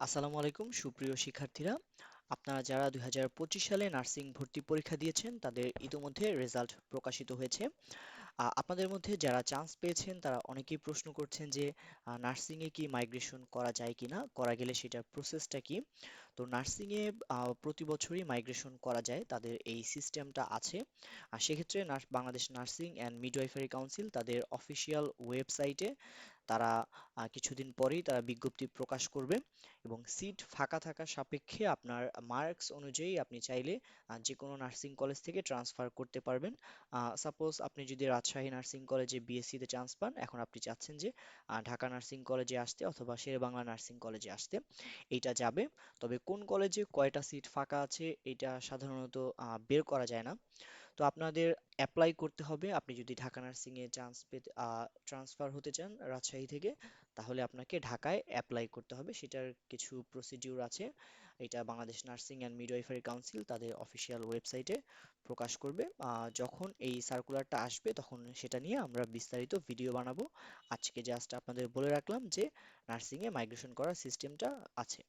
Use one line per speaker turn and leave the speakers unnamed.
আসসালামু আলাইকুম, সুপ্রিয় শিক্ষার্থীরা। আপনারা যারা দু হাজার পঁচিশ সালে নার্সিং ভর্তি পরীক্ষা দিয়েছেন, তাদের ইতোমধ্যে রেজাল্ট প্রকাশিত হয়েছে। আপনাদের মধ্যে যারা চান্স পেয়েছেন, তারা অনেকেই প্রশ্ন করছেন যে নার্সিংয়ে কি মাইগ্রেশন করা যায় কিনা? করা গেলে সেটার প্রসেসটা কি? তো নার্সিংয়ে প্রতি বছরই মাইগ্রেশন করা যায়, তাদের এই সিস্টেমটা আছে। আর সেক্ষেত্রে Bangladesh nursing and midwifery council তাদের অফিসিয়াল ওয়েবসাইটে তারা কিছুদিন পরেই তারা বিজ্ঞপ্তি প্রকাশ করবে এবং সিট ফাঁকা থাকা সাপেক্ষে আপনার মার্কস অনুযায়ী আপনি চাইলে যে কোনো নার্সিং কলেজ থেকে ট্রান্সফার করতে পারবেন। সাপোজ আপনি যদি রাজশাহী নার্সিং কলেজে বিএসসি তে চান্স পান, এখন আপনি চাচ্ছেন যে ঢাকা নার্সিং কলেজে আসতে অথবা শেরেবাংলা নার্সিং কলেজে আসতে, এইটা যাবে। তবে কোন কলেজে কয়টা সিট ফাঁকা আছে, এটা সাধারণত বের করা যায় না। তো আপনাদের অ্যাপ্লাই করতে হবে। আপনি যদি ঢাকা নার্সিং এ চান্স পেতে ট্রান্সফার হতে চান রাজশাহী থেকে, তাহলে আপনাকে ঢাকায় অ্যাপ্লাই করতে হবে। সেটার কিছু প্রসিডিউর আছে। এটা Bangladesh nursing and midwifery council তাদের অফিসিয়াল ওয়েবসাইটে প্রকাশ করবে। যখন এই সার্কুলারটা আসবে, তখন সেটা নিয়ে আমরা বিস্তারিত ভিডিও বানাবো। আজকে জাস্ট আপনাদের বলে রাখলাম যে নার্সিং এ মাইগ্রেশন করার সিস্টেমটা আছে।